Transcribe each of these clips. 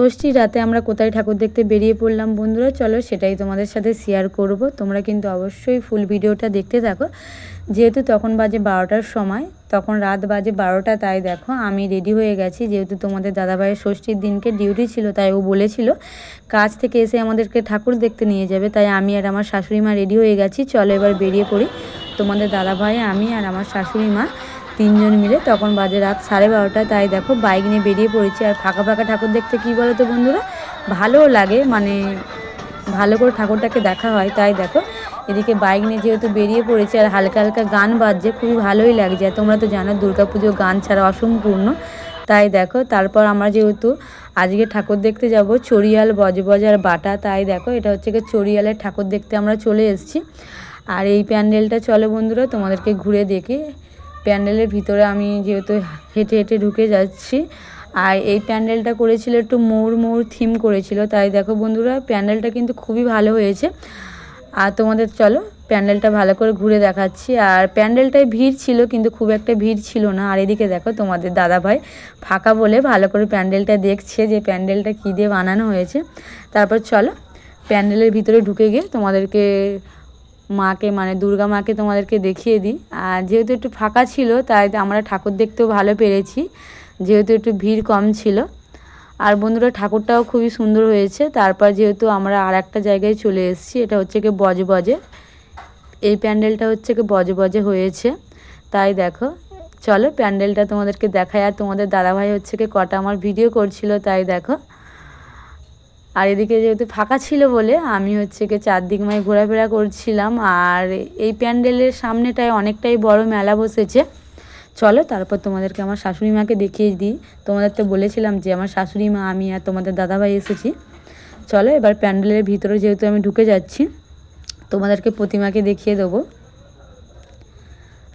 ষষ্ঠীর রাতে আমরা কোথায় ঠাকুর দেখতে বেরিয়ে পড়লাম বন্ধুরা? চলো সেটাই তোমাদের সাথে শেয়ার করব। তোমরা কিন্তু অবশ্যই ফুল ভিডিওটা দেখতে থাকো। যেহেতু তখন বাজে বারোটার সময়, তখন রাত বাজে বারোটা, তাই দেখো আমি রেডি হয়ে গেছি। যেহেতু তোমাদের দাদাভাইয়ের ষষ্ঠীর দিনকে ডিউটি ছিল, তাই ও বলেছিল, কাজ থেকে এসে আমাদেরকে ঠাকুর দেখতে নিয়ে যাবে। তাই আমি আর আমার শাশুড়ি মা রেডি হয়ে গেছি। চলো এবার বেরিয়ে পড়ি। তোমাদের দাদাভাই, আমি আর আমার শাশুড়ি মা তিনজন মিলে তখন বাজে রাত সাড়ে বারোটা তাই দেখো বাইক নিয়ে বেরিয়ে পড়েছি। আর ফাঁকা ফাঁকা ঠাকুর দেখতে কী বলো তো বন্ধুরা? ভালোও লাগে মানে ভালো করে ঠাকুরটাকে দেখা হয়। তাই দেখো এদিকে বাইক নিয়ে যেহেতু বেরিয়ে পড়েছে আর হালকা হালকা গান বাজছে, খুবই ভালোই লাগছে। আর তোমরা তো জানো দুর্গাপুজো গান ছাড়া অসম্পূর্ণ। তাই দেখো তারপর আমরা যেহেতু আজকে ঠাকুর দেখতে যাব, চড়িয়াল বজবজার বাটা। তাই দেখো এটা হচ্ছে গিয়ে চড়িয়ালের ঠাকুর দেখতে আমরা চলে এসেছি। আর এই প্যান্ডেলটা চলো বন্ধুরা, তোমাদেরকে ঘুরে দেখি প্যান্ডেলের ভিতরে আমি যেহেতু হেঁটে হেঁটে ঢুকে যাচ্ছি, আর এই প্যান্ডেলটা করেছিল একটু মৌর মৌর থিম করেছিল, তাই দেখো বন্ধুরা প্যান্ডেলটা কিন্তু খুবই ভালো হয়েছে। আর তোমাদের চলো প্যান্ডেলটা ভালো করে ঘুরে দেখাচ্ছি। আর প্যান্ডেলটায় ভিড় ছিল কিন্তু খুব একটা ভিড় ছিল না। আর এদিকে দেখো তোমাদের দাদাভাই ফাঁকা বলে ভালো করে প্যান্ডেলটা দেখছে যে প্যান্ডেলটা কী দিয়ে বানানো হয়েছে। তারপর চলো প্যান্ডেলের ভিতরে ঢুকে গিয়ে তোমাদেরকে মাকে মানে দুর্গা মাকে তোমাদেরকে দেখিয়ে দিই। আর যেহেতু একটু ফাঁকা ছিল, তাই আমরা ঠাকুর দেখতেও ভালো পেরেছি। যেহেতু একটু ভিড় কম ছিল। আর বন্ধুরা, ঠাকুরটাও খুবই সুন্দর হয়েছে। তারপর যেহেতু আমরা আর একটা জায়গায় চলে এসেছি, এটা হচ্ছে কি বজবজে। এই প্যান্ডেলটা হচ্ছে কি বজবজে হয়েছে। তাই দেখো, চলো প্যান্ডেলটা তোমাদেরকে দেখায় আর তোমাদের দাদাভাই হচ্ছে কি কটা আমার ভিডিও করছিল, তাই দেখো। আর এদিকে যেহেতু ফাঁকা ছিল বলে, আমি হচ্ছে কি চারদিকমায় ঘোরাফেরা করছিলাম। আর এই প্যান্ডেলের সামনেটায় অনেকটাই বড় মেলা বসেছে। চলো তারপর তোমাদেরকে আমার শাশুড়ি মাকে দেখিয়ে দিই। তোমাদের তো বলেছিলাম যে আমার শাশুড়ি মা, আমি আর তোমাদের দাদাভাই এসেছি। চলো এবার প্যান্ডেলের ভিতরে যেহেতু আমি ঢুকে যাচ্ছি, তোমাদেরকে প্রতিমাকে দেখিয়ে দেবো।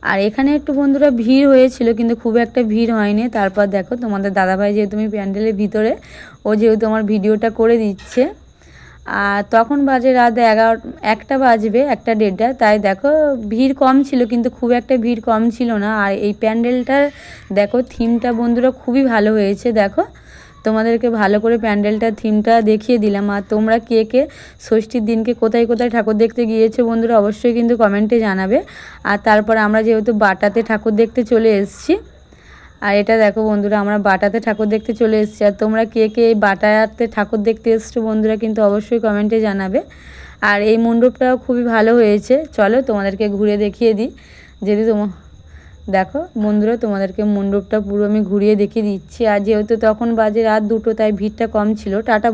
আর এখানে একটু বন্ধুরা ভিড় হয়েছিল, কিন্তু খুব একটা ভিড় হয়নি। তারপর দেখো, তোমাদের দাদাভাই যেহেতু আমি প্যান্ডেলের ভিতরে, ও যেহেতু আমার ভিডিওটা করে দিচ্ছে। আর তখন বাজে রাত এগারো, একটা বাজবে, একটা দেড়টা, তাই দেখো ভিড় কম ছিল, কিন্তু খুব একটা ভিড় কম ছিল না। আর এই প্যান্ডেলটার, দেখো থিমটা বন্ধুরা খুবই ভালো হয়েছে, দেখো। তোমাদেরকে ভালো করে প্যান্ডেলটা থিমটা দেখিয়ে দিলাম। আর তোমরা কে কে ষষ্ঠীর দিনকে কোথায় কোথায় ঠাকুর দেখতে গিয়েছো বন্ধুরা অবশ্যই কিন্তু কমেন্টে জানাবে। আর তারপর আমরা যেহেতু বাটাতে ঠাকুর দেখতে চলে এসেছি, আর এটা দেখো বন্ধুরা, আমরা বাটাতে ঠাকুর দেখতে চলে এসেছি। আর তোমরা কে কে এই বাটাতে ঠাকুর দেখতে এসছো বন্ধুরা কিন্তু অবশ্যই কমেন্টে জানাবে। আর এই মণ্ডপটাও খুবই ভালো হয়েছে। চলো তোমাদেরকে ঘুরে দেখিয়ে দিই। যদি তোমার দেখো, বন্ধুরা, তোমাদেরকে মণ্ডপটা পুরো আমি ঘুরিয়ে দেখিয়ে দিচ্ছি। আর যেহেতু তখন বাজে রাত দুটো, তাই ভিড়টা কম ছিল। টাটা।